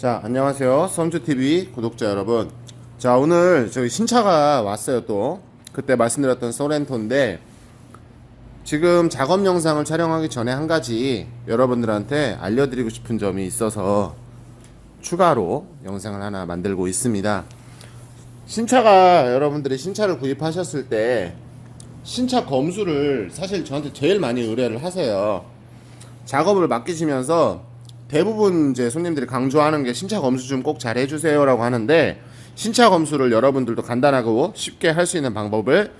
자, 안녕하세요. 섬주TV 구독자 여러분. 자, 오늘 저희 신차가 왔어요, 또. 그때 말씀드렸던 소렌토인데, 지금 작업 영상을 촬영하기 전에 한 가지 여러분들한테 알려드리고 싶은 점이 있어서 추가로 영상을 하나 만들고 있습니다. 신차가 여러분들이 신차를 구입하셨을 때 신차 검수를 사실 저한테 제일 많이 의뢰를 하세요. 작업을 맡기시면서 대부분 이제 손님들이 강조하는 게 신차 검수 좀 꼭 잘 해주세요라고 하는데 신차 검수를 여러분들도 간단하고 쉽게 할 수 있는 방법을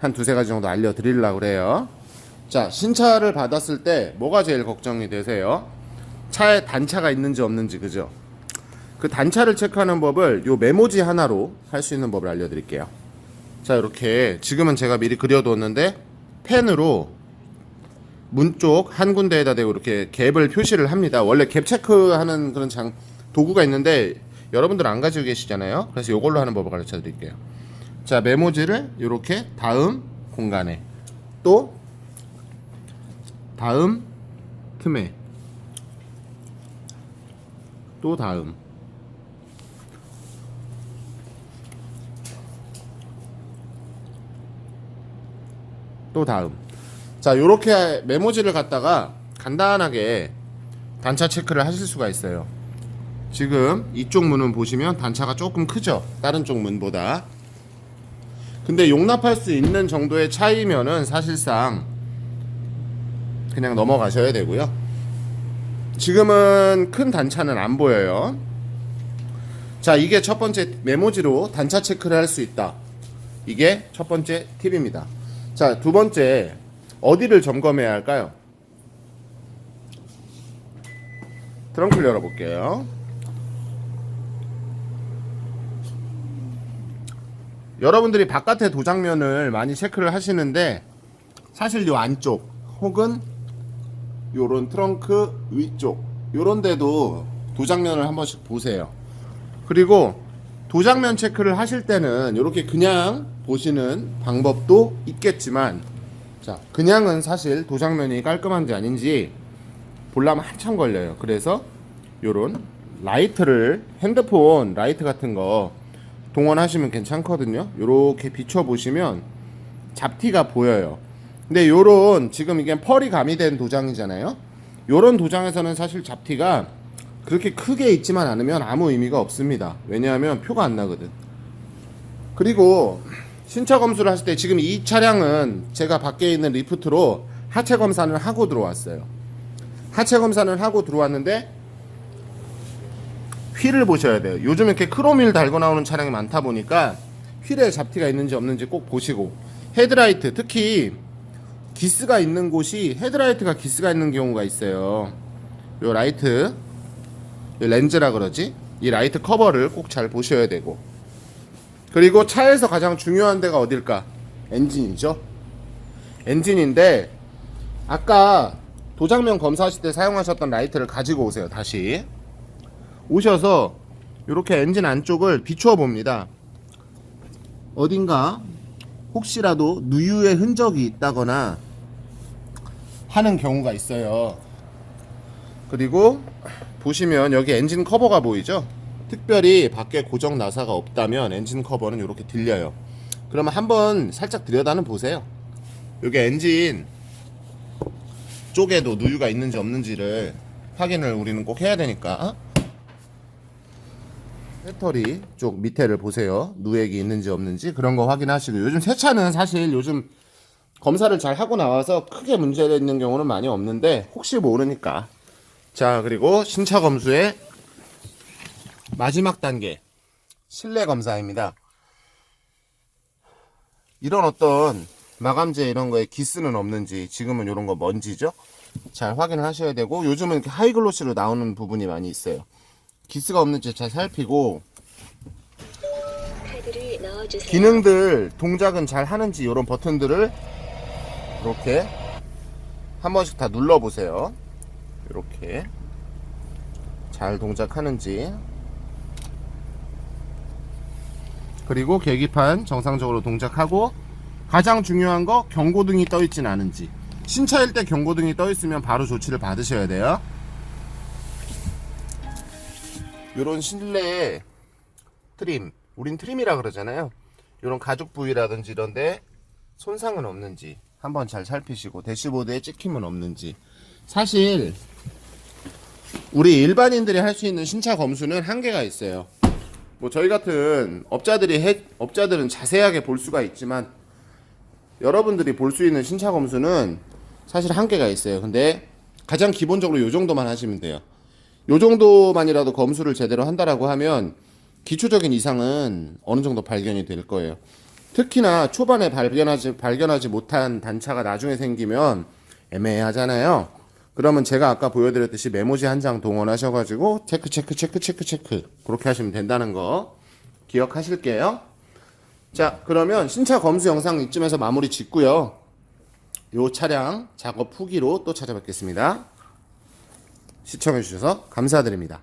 한 두세 가지 정도 알려드리려고 그래요. 자, 신차를 받았을 때 뭐가 제일 걱정이 되세요? 차에 단차가 있는지 없는지 그죠? 그 단차를 체크하는 법을 요 메모지 하나로 할 수 있는 법을 알려드릴게요. 자, 이렇게 지금은 제가 미리 그려두었는데 펜으로 문 쪽 한 군데에다 대고 이렇게 갭을 표시를 합니다. 원래 갭 체크하는 그런 장 도구가 있는데 여러분들 안 가지고 계시잖아요. 그래서 이걸로 하는 법을 가르쳐 드릴게요. 자, 메모지를 이렇게 다음 공간에 또 다음 틈에 또 다음 또 다음 자 요렇게 메모지를 갖다가 간단하게 단차 체크를 하실 수가 있어요. 지금 이쪽 문은 보시면 단차가 조금 크죠? 다른 쪽 문보다. 근데 용납할 수 있는 정도의 차이면은 사실상 그냥 넘어가셔야 되고요. 지금은 큰 단차는 안 보여요. 자 이게 첫 번째 메모지로 단차 체크를 할 수 있다. 이게 첫 번째 팁입니다. 자 두 번째 어디를 점검해야 할까요? 트렁크를 열어볼게요. 여러분들이 바깥에 도장면을 많이 체크를 하시는데 사실 요 안쪽 혹은 요런 트렁크 위쪽 요런 데도 도장면을 한 번씩 보세요. 그리고 도장면 체크를 하실 때는 이렇게 그냥 보시는 방법도 있겠지만 자, 그냥은 사실 도장면이 깔끔한지 아닌지 보려면 한참 걸려요. 그래서 요런 라이트를 핸드폰 라이트 같은 거 동원하시면 괜찮거든요. 요렇게 비춰 보시면 잡티가 보여요. 근데 요런 지금 이게 펄이 가미된 도장이잖아요. 요런 도장에서는 사실 잡티가 그렇게 크게 있지만 않으면 아무 의미가 없습니다. 왜냐하면 표가 안 나거든. 그리고 신차 검수를 하실 때 지금 이 차량은 제가 밖에 있는 리프트로 하체 검사를 하고 들어왔어요. 하체 검사를 하고 들어왔는데 휠을 보셔야 돼요. 요즘 이렇게 크롬휠 달고 나오는 차량이 많다 보니까 휠에 잡티가 있는지 없는지 꼭 보시고 헤드라이트 특히 기스가 있는 곳이 헤드라이트가 기스가 있는 경우가 있어요. 요 라이트 요 렌즈라 그러지? 이 라이트 커버를 꼭 잘 보셔야 되고 그리고 차에서 가장 중요한 데가 어딜까? 엔진이죠. 엔진인데 아까 도장면 검사하실 때 사용하셨던 라이트를 가지고 오세요. 다시 오셔서 이렇게 엔진 안쪽을 비추어 봅니다. 어딘가 혹시라도 누유의 흔적이 있다거나 하는 경우가 있어요. 그리고 보시면 여기 엔진 커버가 보이죠? 특별히 밖에 고정 나사가 없다면 엔진 커버는 이렇게 들려요. 그러면 한번 살짝 들여다는 보세요. 여기 엔진 쪽에도 누유가 있는지 없는지를 확인을 우리는 꼭 해야 되니까 배터리 쪽 밑에를 보세요. 누액이 있는지 없는지 그런 거 확인하시고 요즘 새 차는 사실 요즘 검사를 잘 하고 나와서 크게 문제가 있는 경우는 많이 없는데 혹시 모르니까 자 그리고 신차 검수의 마지막 단계 실내 검사입니다. 이런 어떤 마감재 이런 거에 기스는 없는지 지금은 이런 거 먼지죠. 잘 확인을 하셔야 되고 요즘은 이렇게 하이글로시로 나오는 부분이 많이 있어요. 기스가 없는지 잘 살피고. 기능들 동작은 잘 하는지 이런 버튼들을 이렇게 한 번씩 다 눌러 보세요. 이렇게 잘 동작하는지 그리고 계기판 정상적으로 동작하고 가장 중요한 거 경고등이 떠 있진 않은지 신차일 때 경고등이 떠 있으면 바로 조치를 받으셔야 돼요. 요런 실내 트림, 우린 트림이라 그러잖아요. 요런 가죽 부위라든지 이런데 손상은 없는지 한번 잘 살피시고 대시보드에 찍힘은 없는지 사실 우리 일반인들이 할 수 있는 신차 검수는 한계가 있어요. 뭐 저희 같은 업자들이 해, 업자들은 자세하게 볼 수가 있지만 여러분들이 볼 수 있는 신차 검수는 사실 한계가 있어요. 근데 가장 기본적으로 요 정도만 하시면 돼요. 요 정도만이라도 검수를 제대로 한다라고 하면 기초적인 이상은 어느 정도 발견이 될 거예요. 특히나 초반에 발견하지 발견하지 못한 단차가 나중에 생기면 애매하잖아요. 그러면 제가 아까 보여드렸듯이 메모지 한 장 동원하셔가지고 체크 체크 체크 체크 체크 그렇게 하시면 된다는 거 기억하실게요. 자 그러면 신차 검수 영상 이쯤에서 마무리 짓고요. 요 차량 작업 후기로 또 찾아뵙겠습니다. 시청해주셔서 감사드립니다.